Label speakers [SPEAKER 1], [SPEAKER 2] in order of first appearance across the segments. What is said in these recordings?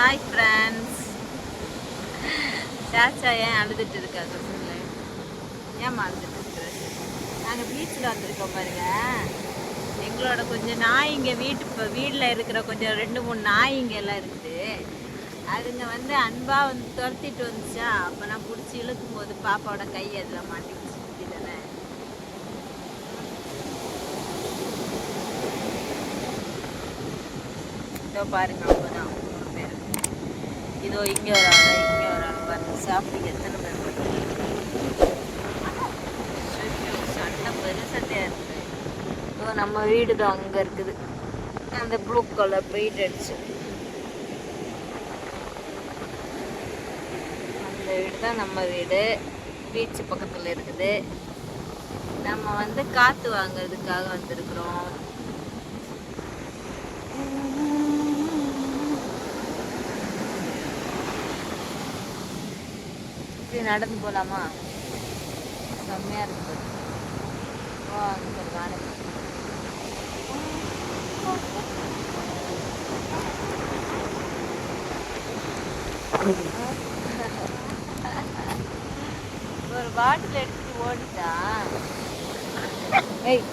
[SPEAKER 1] Hi friends சாச்சா ஏன் அழுதுட்டு இருக்கா சொல்லு ஏம்மா அழுதுட்டு இருக்கிறது நாங்கள் பீச்சில் வந்திருக்கோம் பாருங்க. எங்களோட கொஞ்சம் நாய்ங்க வீட்டு இப்போ வீட்டில் இருக்கிற கொஞ்சம் ரெண்டு மூணு நாய்ங்க எல்லாம் இருக்குது அதுங்க வந்து அன்பாக வந்து துரத்திட்டு வந்துச்சா? அப்போ நான் பிடிச்சி இழுக்கும் போது பாப்பாவோட கை அதில் மாட்டிக்கிச்சு. சுற்றி தானே இதோ பாருங்க அப்பதான் இதோ இங்கே ஒரு இங்கே ஒரு ஆள் பாருங்க சாப்பிட்டு எத்தனை பேர் பாருங்க. ஐயோ, சண்டை இருக்குது இதோ நம்ம வீடு தான் அங்கே இருக்குது. அந்த ப்ளூ கலர் பெயிண்ட் அடிச்சு. அந்த வீடு தான் நம்ம வீடு. பீச் பக்கத்தில் இருக்குது. நம்ம வந்து காற்று வாங்குறதுக்காக வந்திருக்கிறோம். இப்படி நடந்து போகலாமா செம்மையாக இருக்கு ஓ அங்கே ஒரு ஒரு பாட்டில் எடுத்துட்டு ஓடிட்டா? ஏய்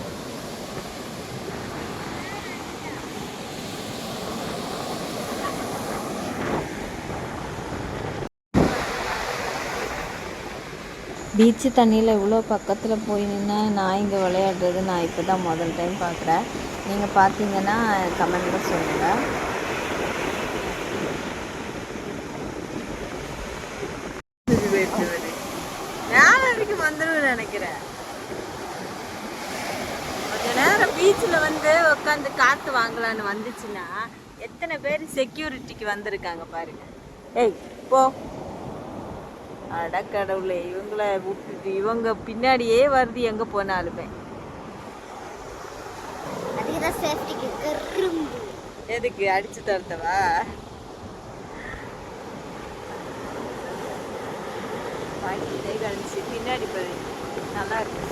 [SPEAKER 1] பீச்சு தண்ணியில் இவ்வளோ பக்கத்தில் போய் நின்று நான் இங்கே விளையாடுறது நான் இப்போ தான் முதல் டைம் பார்க்குறேன் நீங்கள் பார்த்தீங்கன்னா கமெண்ட்டில் சொல்லுங்கள் வரைக்கும் வந்துடும் நினைக்கிறேன். கொஞ்ச நேரம் பீச்சில் வந்து உட்காந்து காற்று வாங்கலான்னு வந்துச்சுன்னா எத்தனை பேர் செக்யூரிட்டிக்கு வந்திருக்காங்க பாருங்க. ஏய் போ. அடக்கடவுளே இவங்கள விட்டுட்டு இவங்க பின்னாடியே வருது எங்க போனாலுமே. எதுக்கு அடிச்சு தரத்தவா? கழிச்சு பின்னாடி பாரு. நல்லா இருக்கு.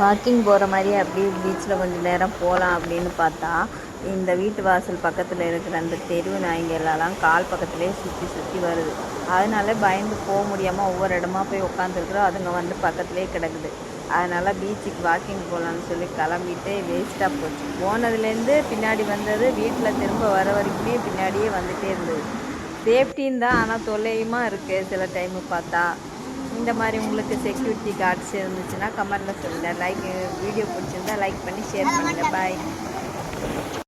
[SPEAKER 1] வாக்கிங் போகிற மாதிரி அப்படியே பீச்சில் கொஞ்சம் நேரம் போகலாம் அப்படின்னு பார்த்தா இந்த வீட்டு வாசல் பக்கத்தில் இருக்கிற அந்த தெருவு நாய்ங்கெல்லாம் கால் பக்கத்துலேயே சுற்றி சுற்றி வருது. அதனால பயந்து போக முடியாமல் ஒவ்வொரு இடமா போய் உட்காந்துருக்குறோம் அதுங்க வந்து பக்கத்துலேயே கிடக்குது. அதனால் பீச்சுக்கு வாக்கிங் போகலான்னு சொல்லி கிளம்பிட்டு வேஸ்ட்டாக போச்சு. போனதுலேருந்து பின்னாடி வந்தது வீட்டில் திரும்ப வர வரைக்குமே பின்னாடியே வந்துகிட்டே இருந்தது. சேஃப்டின்னு தான் ஆனால் தொல்லையுமா இருக்குது சில டைமு பார்த்தா இந்த மாதிரி உங்களுக்கு செக்யூரிட்டி கார்ட்ஸ் இருந்துச்சுன்னா கமெண்ட்டில் சொல்லுங்கள் லைக் வீடியோ பிடிச்சிருந்தா லைக் பண்ணி ஷேர் பண்ணுங்கள் பாய்